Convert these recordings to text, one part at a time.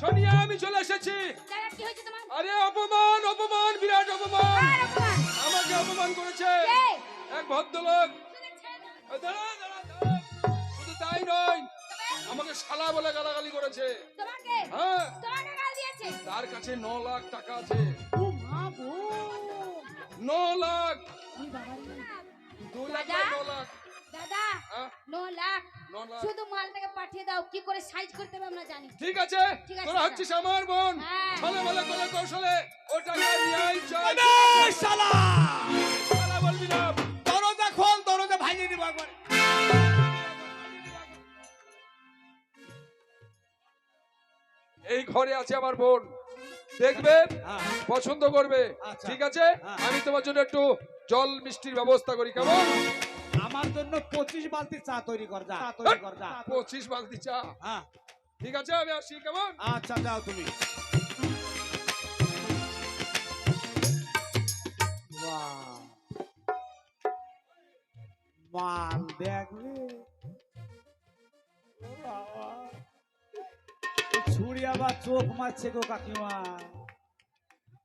সোনিয়া আমি চলে এসেছি। আরে অপমান অপমান বিরাট অপমান। আমাকে অপমান করেছে। এক ভদ্রলোক। শুধু তাই নয় আমাকে শালা বলে গালাগালি করেছে। হ্যাঁ। তার কাছে ন লাখ টাকা আছে। ন লাখ। দু লাখ ন লাখ। দাদা হ্যাঁ? ন লাখ। শুধু মালটাকে পাঠিয়ে দাও কি করে সাইজ করতে হবে আমরা জানি। ঠিক আছে তোরা হচ্ছিস আমার বোন। হ্যাঁ। ছলে বলে করে কৌশলে ও টাকা নিয়ে চাই এই শালা! শালা বলবি না। দরজা খোল দরজা ভাঙিয়ে দিব একবার। এই ঘরে আছে আমার বোন। দেখবে? হ্যাঁ। পছন্দ করবে। আচ্ছা। ঠিক আছে? হ্যাঁ। আমি তোমার জন্য একটু জল মিষ্টির ব্যবস্থা করি কেমন? আমার জন্য পঁচিশ বালতি চা তৈরি কর যা। তৈরি কর যা। পঁচিশ বালতি চা? হ্যাঁ। ঠিক আছে আমি আসি কেমন? আচ্ছা যাও তুমি। দেখবে ও ছুরি আবার চোখ মারছে গো কাকিমা।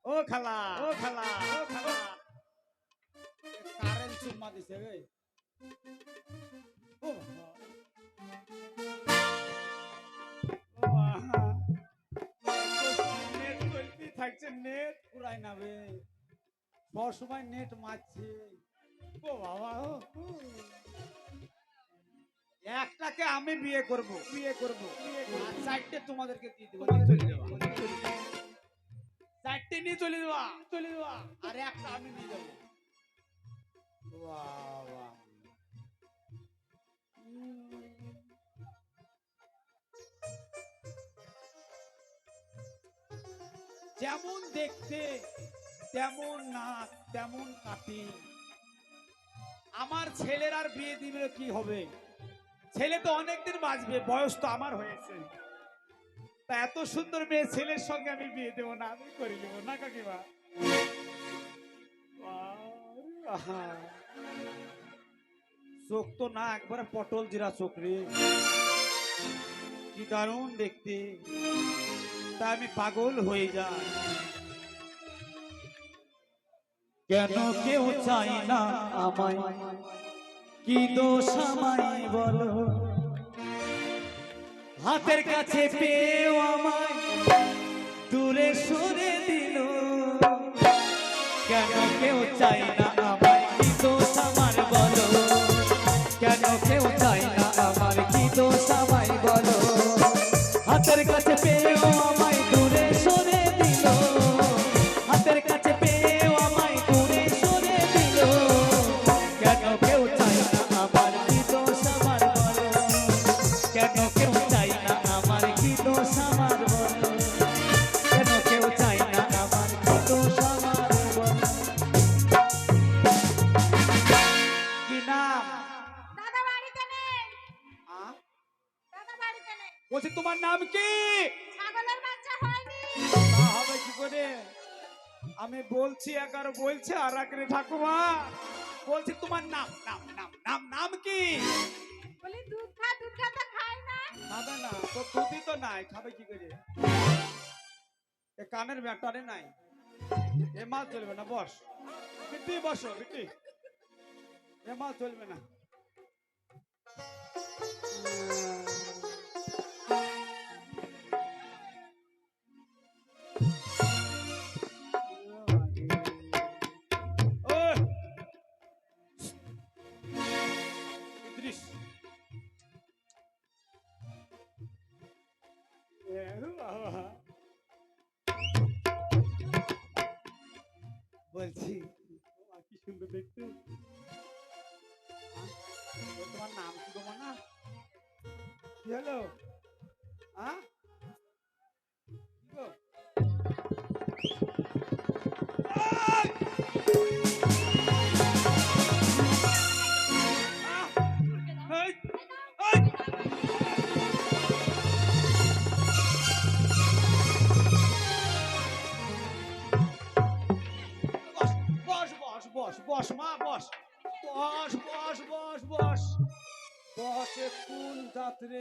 ও খালা। ও খালা। ও খালা। কারেন্ট চুম্মা দিছে রে। বাবা। বাবা। বাবা। একটাকে আমি বিয়ে করব বিয়ে করব আর তোমাদেরকে দিয়ে দেবো চলে যাবা চারটে নিয়ে চলে যাবা চলে যাবা আর একটা আমি নিয়ে যাব উম। যেমন দেখতে, তেমন নাক তেমন কাটি। আমার ছেলের আর বিয়ে দিবে কি হবে? ছেলে তো অনেকদিন বাঁচবে, বয়স তো আমার হয়েছে। তা এত সুন্দর মেয়ে ছেলের সঙ্গে আমি বিয়ে দেবো না, আমি করে দেবো না, কাকিমা। আহা। চোখ তো না একবারে পটল জিরা চোখ রে কি দারুণ দেখতে। তা আমি পাগল হয়ে যাই। কেন কেউ চাই না আমায়? কি দোষ আমায় বলো? হাতের কাছে পেয়েও আমায় দূরে সরে দিল। কেন কেউ চাই না কেউ চাই না আমার কি দোষ আমায় বলো। হাতের কাছে পেয়েও তা হবে কি করে? আমি বলছি এক আর বলছে আর এক রে ঠাকুমা বলছি তোমার নাম নাম নাম নাম নাম কি? বলি দুধ খা দুধ খা তো খাই না। খাবে না তো দুধই তো নাই খাবে কি করে? এ কানের ব্যাটারে নাই। এ মাল চলবে না বস। বিটি বসো বিটি এ মাল চলবে না। বলছি বস বস মা বস। বস বস বস বস। বসে কোন যাত্রে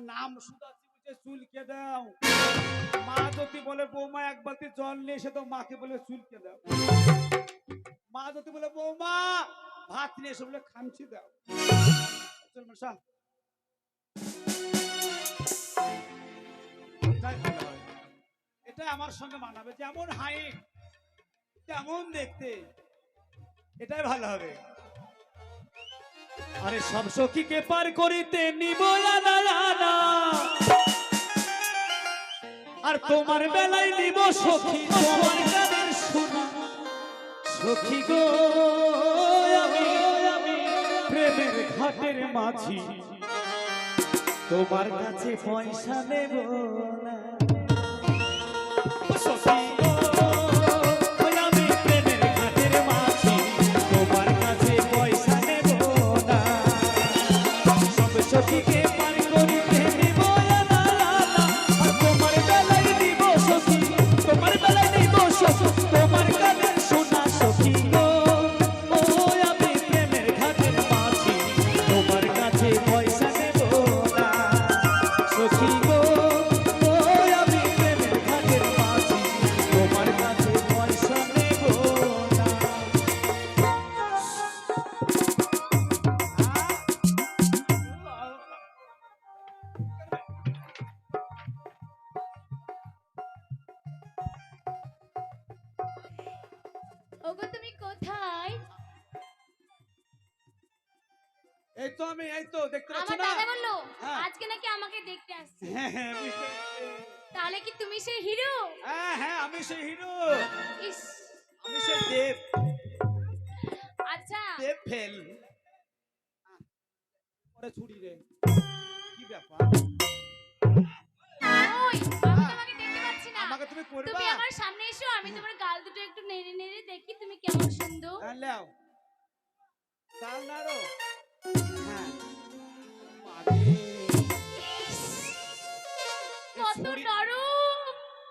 নাম বউমাকে চুলকে দাও? মা যদি বলে, বৌমা, এক বালতি জল নিয়ে এসে তো মাকে বলে চুলকে দাও? মা যদি বলে, বৌমা, ভাত নিয়ে এসে বলে, খামচি দাও। এটাই আমার সঙ্গে মানাবে যেমন হাইট তেমন দেখতে। এটাই ভালো হবে। আরে সব সখীকে পার করিতে নিব আনা আনা আর তোমার বেলায় নিব সখী, তোমার গানের শোনা সখী গো আমি প্রেমের ঘাটের মাঝি। তোমার কাছে পয়সা নেব। ওগো তুমি কোথায়? এই তো আমি এই তো দেখতে পাচ্ছ আমার না? দাদা বলল হ্যাঁ। আজকে নাকি আমাকে দেখতে আসছে। হ্যাঁ হ্যাঁ বুঝতে পেরেছি। তাহলে কি তুমি সেই হিরো? হ্যাঁ হ্যাঁ আমি সেই হিরো। ইস। আমি সেই দেব। আচ্ছা। দেব ফেল। ওরে ছুরি রে। কি ব্যাপার? ওই আমি তোমাকে দেখতে পাচ্ছি না। আমাকে তুমি করবা? তুমি আমার সামনে এসো আমি তোমার গাল দুটো একটু নেড়ে নেড়ে লাও চাল নাড়ো। হ্যাঁ। কত নরম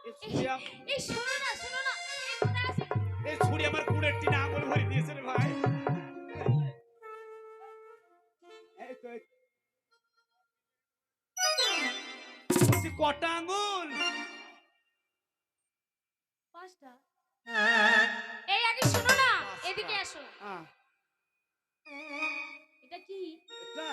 এই ছুরি আম- এই শোনো না শোনো না। এই কোথায় আছে? এই ছুরি আমার কুড়ের টিনে আঙুল ভরে দিয়েছে রে ভাই। কটা আঙুল? পাঁচটা। এদিকে আসো। হ্যাঁ। এটা কি? এটা?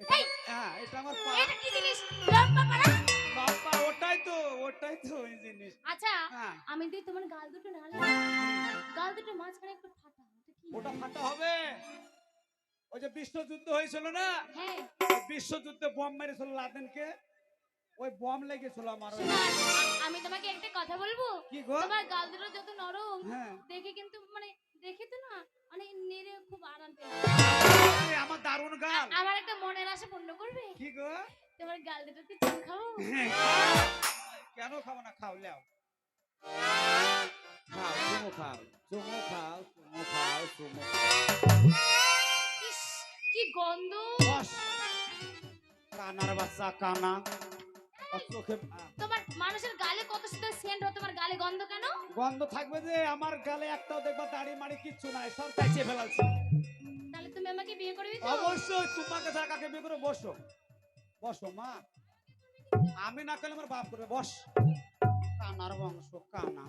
এটা- এই! হ্যাঁ এটা আমার পা। এটা কি জিনিস? লম্বা পাড়া বাবা ওটাই তো ওটাই তো ওই জিনিস। আচ্ছা হ্যাঁ। আমি তোমার গাল দুটো নাড়ে গাল দুটো মাঝখানে একটু ফাটা ওটা কি? ফাটা হবে। ওই যে বিশ্বযুদ্ধ হয়েছিল না? বিশ্বযুদ্ধে বম মেরেছিল লাদেনকে। ওই বম লেগেছিল আমার আমি তোমাকে একটা কথা বলব? কি গো? তোমার গাল দুটো যত নরম হ্যাঁ। দেখে কিন্তু মানে দেখে তো না মানে নেড়ে খুব আরাম পেয়ে আমার দারুণ গাল। আমার একটা মনের আশা পূর্ণ করবে? কি গো? তোমার গাল দুটোতে চুন খাব? হ্যাঁ, খাও। কেন খাব না? খাও লেও। খাও চুমো খাও চুমো খাও চুমো খাও চুমো কি গন্ধ! কানার বাচ্চা কানা। তোমার মানুষের গালে কত সুন্দর সেন্ট হয়? তোমার গালে গন্ধ কেন? গন্ধ থাকবে যে আমার গালে একটাও দেখবা দাড়ি মাড়ি কিচ্ছু নাই সব ফেলালছি তাহলে তুমি আমাকে বিয়ে করবি তো অবশ্যই তোমাকে কাকে বিয়ে করে বসো। বসো মা। আমি না করলে আমার বাপ করবে। বস। কানার বংশ কানা।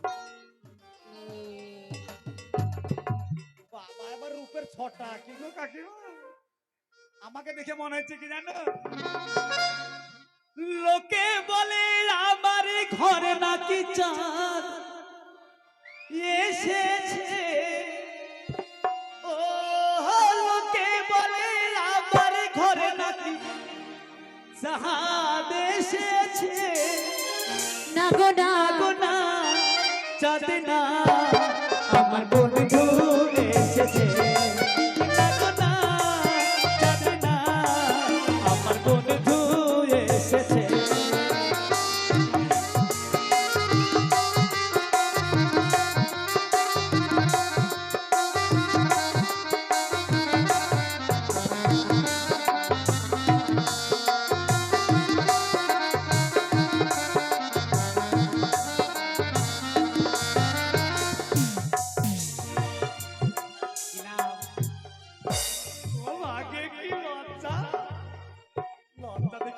বাবা এবার রূপের ছটা কি গো কাকিমা? আমাকে দেখে মনে হচ্ছে কি জানো? ঘরে নাকি চাঁদ এসেছে। ও লোকে বলে আমার ঘরে নাকি চাঁদ এসেছে। না গো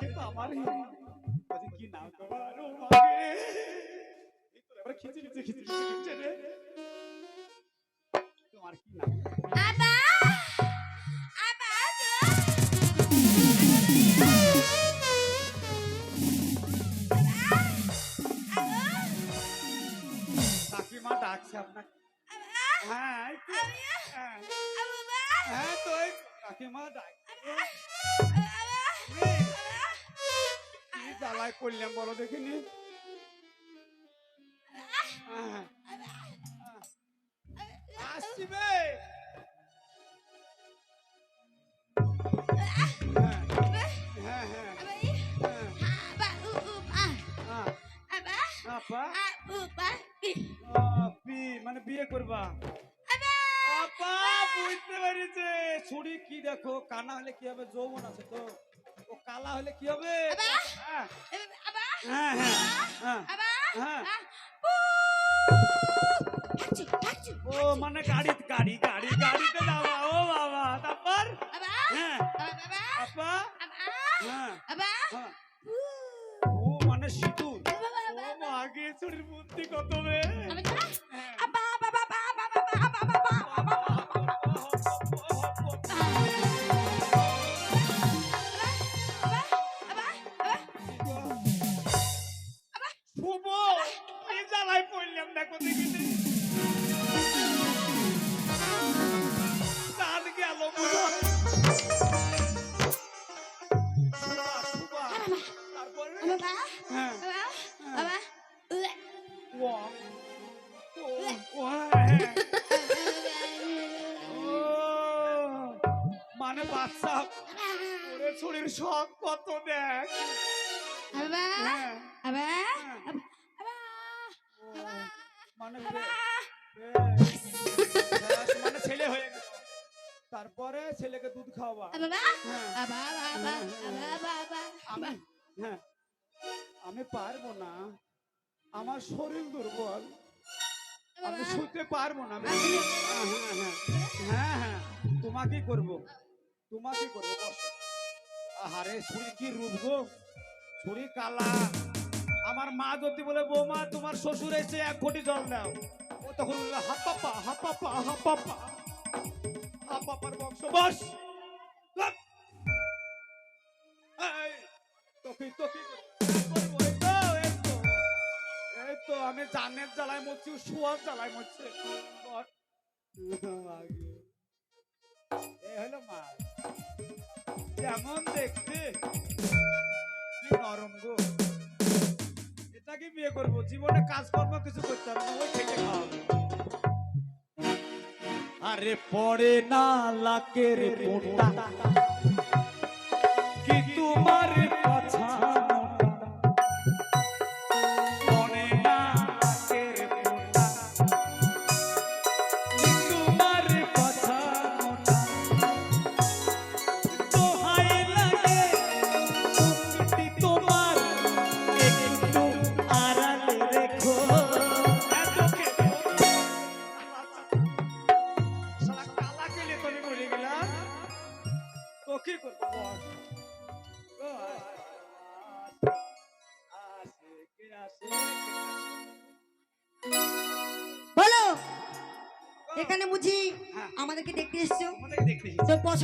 জলটা দেখে তো আমার কি নাম তোমার? ও মাগে এবার খিচি খিচি খিচি খিচি রে। তোমার কি নাম? আবা! আবা কাকিমা ডাকছে আপনাকে। হ্যাঁ তো, হ্যাঁ। হ্যাঁ তো কাকিমা ডাকছে। কি জ্বালায় করলাম বলো দেখিনি? আসছি বে। হ্যাঁ হ্যাঁ হ্যাঁ। মানে বিয়ে করবা? বুঝতে পেরেছে। ছুরি কি দেখো? কানা হলে কি হবে? যৌবন আছে তো। কালা হলে কি হবে? হ্যাঁ হ্যাঁ হ্যাঁ হ্যাঁ হ্যাঁ। ও মানে গাড়ি গাড়ি গাড়ি গাড়িতে যাওয়া ও বাবা তারপর? হ্যাঁ। হ্যাঁ। হ্যাঁ। মানে মানে ছেলে হয়ে গেল তারপরে ছেলেকে দুধ খাওয়াবা। হ্যাঁ। আমি হ্যাঁ। আমি পারব না। আমার শরীর দুর্বল। আমি শুতে পারব না। হ্যাঁ হ্যাঁ হ্যাঁ। হ্যাঁ তোমাকে করব। তোমাকে করব বসো আহারে ছুরি কি রূপ গো? ছুরি কালা। আমার মা যদি বলে বৌমা তোমার শ্বশুর এসে এক কোটি জল দাও। ও তখন বলল হাপাপা হাপাপা হাপাপা। হাপাপার বংশ বস। তো, আমি জানের জ্বালায় মরছি শোয়ার জ্বালায় মরছে। বস। হলো মা। কেমন দেখতে? কি নরম গো। এটাকে বিয়ে করব? জীবনে কাজকর্ম কিছু করতে হবে ওই খেটে খাওয়া হবে। আরে পড়ে না লাকের পোটা কি তোমার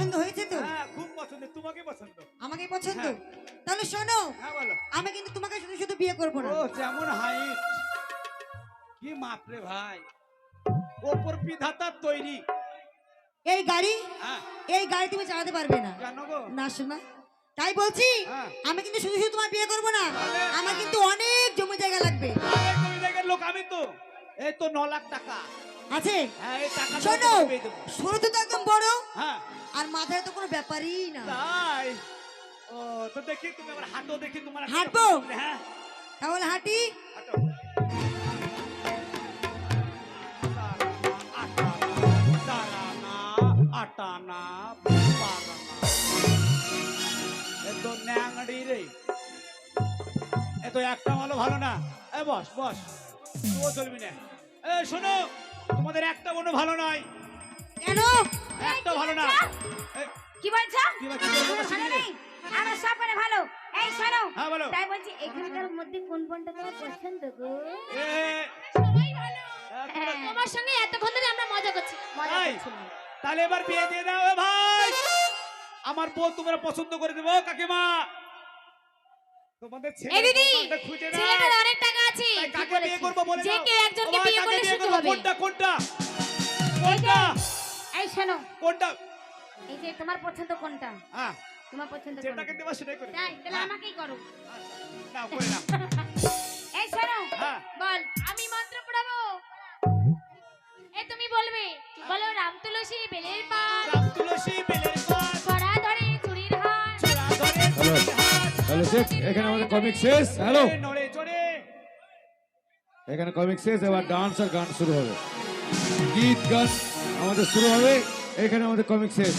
পছন্দ হয়েছে তো? হ্যাঁ খুব পছন্দ। তোমাকে পছন্দ? আমাকে পছন্দ? হ্যাঁ। তাহলে শোনো হ্যাঁ বলো। আমি কিন্তু তোমাকে শুধু শুধু বিয়ে করব না। ও যেমন হাইট। কি মাপ রে ভাই। ওপর তৈরি। এই গাড়ি এই গাড়ি তুমি চালাতে পারবে না। না শোনা। তাই বলছি। আমি কিন্তু শুধু শুধু তোমার বিয়ে করব না আমার কিন্তু অনেক জমি জায়গা লাগবে। লোক আমি তো। এই তো ন লাখ টাকা। আছে? হ্যাঁ শোনো শুরুতে তো একদম বড়। হ্যাঁ। আর মাথায় তো কোনো ব্যাপারই না। তাই? ও তো দেখি তুমি আবার হাঁটো দেখি তোমার হাঁটবো? হ্যাঁ। তাহলে হাঁটি। হাঁটো। আটানা, পারানা। ন্যাংড়ি রে। এ তো একটা ভালো ভালো না। এ বস বস। ও চলবি না। এ শোনো। তোমাদের একটা মনে ভালো নয়। কেন? একটা ভালো না। কি বলছো? কি বা- কি বলব ভালো নেই? আমার সব মানে ভালো। এই শোনো। হ্যাঁ বলো। তাই বলছি এখানকার মধ্যে কোন কোনটা তোমার পছন্দ গো? সবাই ভালো। হ্যাঁ, তোমার সঙ্গে এতক্ষণ ধরে আমরা মজা করছি। মজা? করছিলাম তাহলে এবার বিয়ে দিয়ে দাও ভাই। আমার বউ তোমরা পছন্দ করে দেবো কাকিমা। তোমাদের ছেলে এই দিদি বউটা খুঁজে নাও। ছেলেটার অনেক টাকা আছে কাকে বিয়ে বলেছিস। বলে যে দাও। একজনকে বিয়ে করলে সুখী হবে? কোনটা কোনটা? কোনটা? এই শোনো। কোনটা? এই যে তোমার পছন্দ কোনটা? হ্যাঁ তোমার পছন্দ যেটাকে দেবা সেটাই করে তাই তাহলে আমাকেই করো। না করে নাও। হ্যালো এখানে আমাদের কমিক শেষ? হ্যালো এখানে কমিক শেষ এবার ডান্স আর গান শুরু হবে। গীত গান আমাদের শুরু হবে। এখানে আমাদের কমিক শেষ।